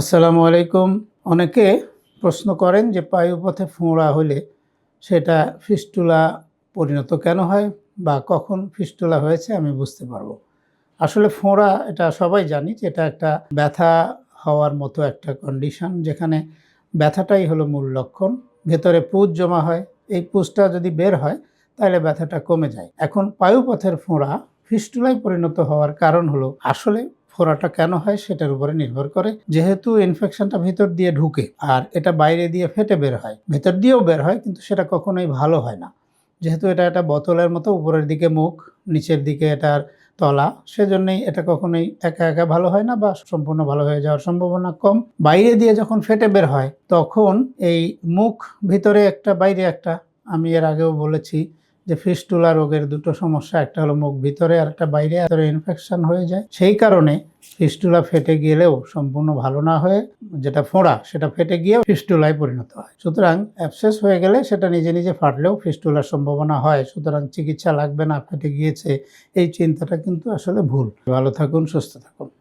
আসসালামু আলাইকুম। অনেকে প্রশ্ন করেন যে পায়ুপথে ফোঁড়া হলে সেটা ফিস্টুলা পরিণত কেন হয় বা কখন ফিস্টুলা হয়েছে আমি বুঝতে পারব। আসলে ফোঁড়া, এটা সবাই জানি যে এটা একটা ব্যথা হওয়ার মতো একটা কন্ডিশন যেখানে ব্যথাটাই হলো মূল লক্ষণ। ভেতরে পুজ জমা হয়, এই পুজটা যদি বের হয় তাহলে ব্যথাটা কমে যায়। এখন পায়ুপথের ফোঁড়া ফিস্টুলায় পরিণত হওয়ার কারণ হলো আসলে ফোড়াটা কেন হয় সেটার উপরে নির্ভর করে। যেহেতু ইনফেকশনটা ভিতর দিয়ে ঢুকে আর এটা বাইরে দিয়ে ফেটে বের হয়, ভেতর দিয়েও বের হয়, কিন্তু সেটা কখনোই ভালো হয় না। যেহেতু এটা একটা বোতলের মতো, উপরের দিকে মুখ, নিচের দিকে এটার তলা, সেজন্যই এটা কখনোই একা একা ভালো হয় না বা সম্পূর্ণ ভালো হয়ে যাওয়ার সম্ভাবনা কম। বাইরে দিয়ে যখন ফেটে বের হয়, তখন এই মুখ ভিতরে একটা, বাইরে একটা, আমি এর আগেও বলেছি যে ফিস্টুলা রোগের দুটো সমস্যা, একটা হলো মুখ ভিতরে আর একটা বাইরে, ভিতরে ইনফেকশন হয়ে যায়। সেই কারণে ফিস্টুলা ফেটে গেলেও সম্পূর্ণ ভালো না হয়ে যেটা ফোঁড়া, সেটা ফেটে গিয়েও ফিস্টুলায় পরিণত হয়। সুতরাং অ্যাবসেস হয়ে গেলে সেটা নিজে নিজে ফাটলেও ফিস্টুলার সম্ভাবনা হয়। সুতরাং চিকিৎসা লাগবে না, ফেটে গিয়েছে, এই চিন্তাটা কিন্তু আসলে ভুল। ভালো থাকুন, সুস্থ থাকুন।